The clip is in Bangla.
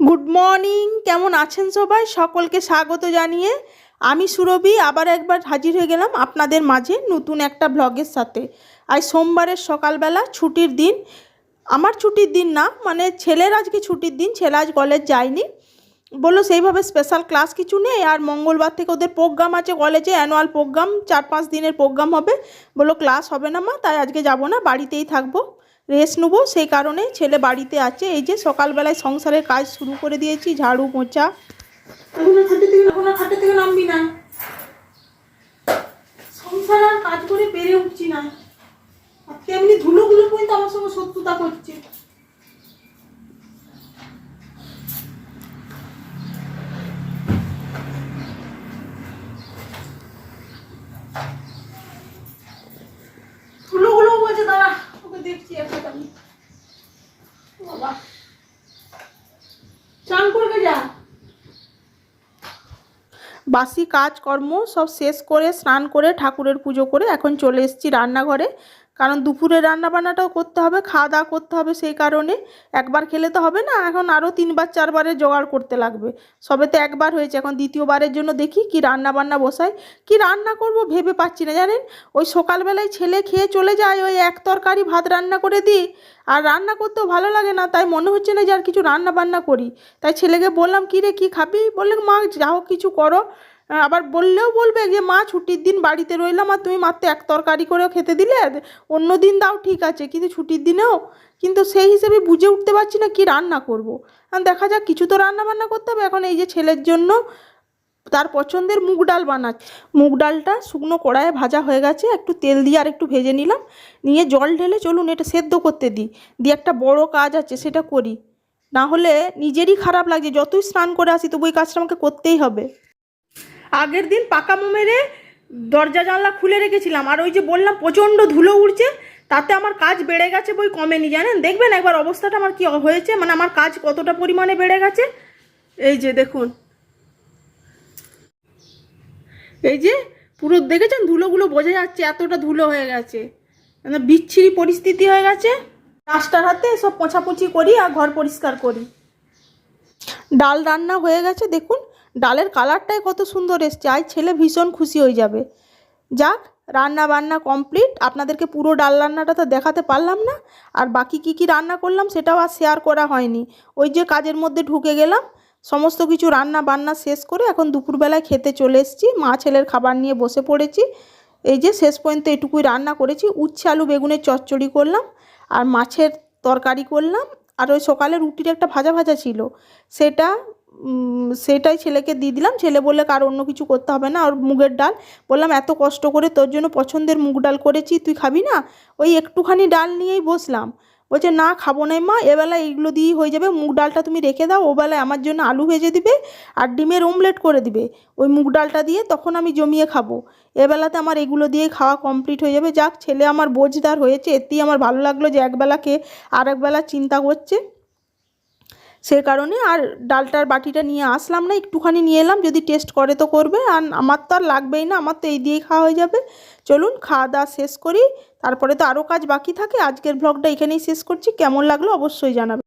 গুড মর্নিং কেমন আছেন সবাই? সকলকে স্বাগত জানিয়ে আমি সুরভি, আবার একবার হাজির হয়ে গেলাম আপনাদের মাঝে নতুন একটা ব্লগের সাথে। আজ সোমবারের সকালবেলা ছুটির দিন। আমার ছুটির দিন না মানে ছেলের আজকে ছুটির দিন, ছেলে আজ কলেজ যায়নি। বলল সেইভাবে স্পেশাল ক্লাস কিছু নেই, আর মঙ্গলবার থেকে ওদের প্রোগ্রাম আছে কলেজে অ্যানুয়াল প্রোগ্রাম চার পাঁচ দিনের প্রোগ্রাম হবে। বলল ক্লাস হবে না মা, তাই আজকে যাব না, বাড়িতেই থাকব। রেস্ট নেব। সেই কারণে ছেলে বাড়িতে আছে। এই যে সকালবেলায় সংসারের কাজ শুরু করে দিয়েছি, ঝাড়ু, মোচা। নামবি না। সংসার আর কাজ করে পেরে উঠছি না। এমনি ধুলোগুলো পর্যন্ত আমার সঙ্গে শত্রুতা করছে ধুলোগুলো বলছে দাঁড়া ওকে দেখছি একটা আমি বাবা চান করবে যা বাসি কাজকর্ম সব শেষ করে স্নান করে ঠাকুরের পুজো করে এখন চলে এসেছি রান্নাঘরে। কারণ দুপুরে রান্না বান্নাটাও করতে হবে খাওয়া দাওয়া করতে হবে সেই কারণে। একবার খেলে তো হবে না, এখন আরও তিনবার চারবারে জোগাড় করতে লাগবে। সবে তো একবার হয়েছে, এখন দ্বিতীয়বারের জন্য দেখি কি রান্না বান্না বসাই, কি রান্না করব ভেবে পাচ্ছি না, জানেন? ওই সকালবেলায় ছেলে খেয়ে চলে যায়, ওই এক তরকারি ভাত রান্না করে দিই, আর রান্না করতেও ভালো লাগে না, তাই মনে হচ্ছে না যে আর কিছু রান্না বান্না করি। তাই ছেলেকে বললাম, কী রে, কী খাবি? বললে, মা, যা হোক কিছু করো। আবার বললেও বলবে যে, মা, ছুটির দিন বাড়িতে রইলাম আর তুমি মাত্র এক তরকারি করেও খেতে দিলে? অন্য দিন দাও, ঠিক আছে, কিন্তু ছুটির দিনেও? কিন্তু সেই হিসেবে বুঝে উঠতে পারছি না কি রান্না করব। আর দেখা যাক, কিছু তো রান্না বান্না করতে হবে। এখন এই যে ছেলের জন্য তার পছন্দের মুগ ডাল বানাচ্ছি। মুগ ডালটা শুকনো কড়াইয়ে ভাজা হয়ে গেছে। একটু তেল দিয়ে আর একটু ভেজে নিলাম। নিয়ে জল ঢেলে চলুন এটা সেদ্ধ করতে দিই। দিয়ে একটা বড় কাজ আছে, সেটা করি। না হলে নিজেরই খারাপ লাগছে যতই স্নান করে আসি, তবু এই কাজটা আমাকে করতেই হবে। আগের দিন পাকা মেরে দরজা জানলা খুলে রেখেছিলাম। আর ওই যে বললাম, প্রচণ্ড ধুলো উড়ছে, তাতে আমার কাজ বেড়ে গেছে বই কমেনি, জানেন? দেখবেন একবার অবস্থাটা আমার কি হয়েছে মানে আমার কাজ কতটা পরিমাণে বেড়ে গেছে। এই যে দেখুন। এই যে পুরো দেখেছেন ধুলোগুলো বোঝা যাচ্ছে এতটা ধুলো হয়ে গেছে। মানে বিচ্ছিরি পরিস্থিতি হয়ে গেছে। রাস্তার হাতে সব পোছাপুছি করি আর ঘর পরিষ্কার করি। ডাল রান্না হয়ে গেছে, দেখুন। ডালের কালারটাই কত সুন্দর এসছে। আজ ছেলে ভীষণ খুশি হয়ে যাবে। যাক, রান্না বান্না কমপ্লিট আপনাদেরকে পুরো ডাল রান্নাটা তো দেখাতে পারলাম না। আর বাকি কি কি রান্না করলাম সেটাও আর শেয়ার করা হয়নি। ওই যে কাজের মধ্যে ঢুকে গেলাম। সমস্ত কিছু রান্না বান্না শেষ করে এখন দুপুরবেলায় খেতে চলে এসেছি। মা ছেলের খাবার নিয়ে বসে পড়েছি। এই যে শেষ পর্যন্ত এটুকুই রান্না করেছি। উচ্ছে, আলু, বেগুনের চচ্চড়ি করলাম। আর মাছের তরকারি করলাম। আর ওই সকালে রুটির একটা ভাজা ভাজা ছিল। সেটা সেটাই ছেলেকে দিয়ে দিলাম। ছেলে বললে, কার অন্য কিছু করতে হবে না, আর মুগের ডাল। বললাম, এত কষ্ট করে তোর জন্য পছন্দের মুগ ডাল করেছি, তুই খাবি না? ওই একটুখানি ডাল নিয়েই বসলাম। বলছে, না, খাব না মা, এবেলা এইগুলো দিয়েই হয়ে যাবে। মুগ ডালটা তুমি রেখে দাও ও বেলায় আমার জন্য আলু ভেজে দিবে আর ডিমের অমলেট করে দিবে। ওই মুগ ডালটা দিয়ে তখন আমি জমিয়ে খাব। এবেলাতে আমার এগুলো দিয়ে খাওয়া কমপ্লিট হয়ে যাবে। যাক, ছেলে আমার বোঝদার হয়েছে, এতেই আমার ভালো লাগল যে একবেলা খেয়ে আর একবেলা চিন্তা করছে। সে কারণে আর ডালটার বাটিটা নিয়ে আসলাম না, একটুখানি নিয়ে এলাম, যদি টেস্ট করে তো করবে, আর আমার তো আর লাগবেই না, আমার তো এই দিয়েই খাওয়া হয়ে যাবে। চলুন খাওয়া দাওয়া শেষ করি, তারপরে তো আরও কাজ বাকি থাকে, আজকের ব্লগটা এখানেই শেষ করছি, কেমন লাগল অবশ্যই জানাবে।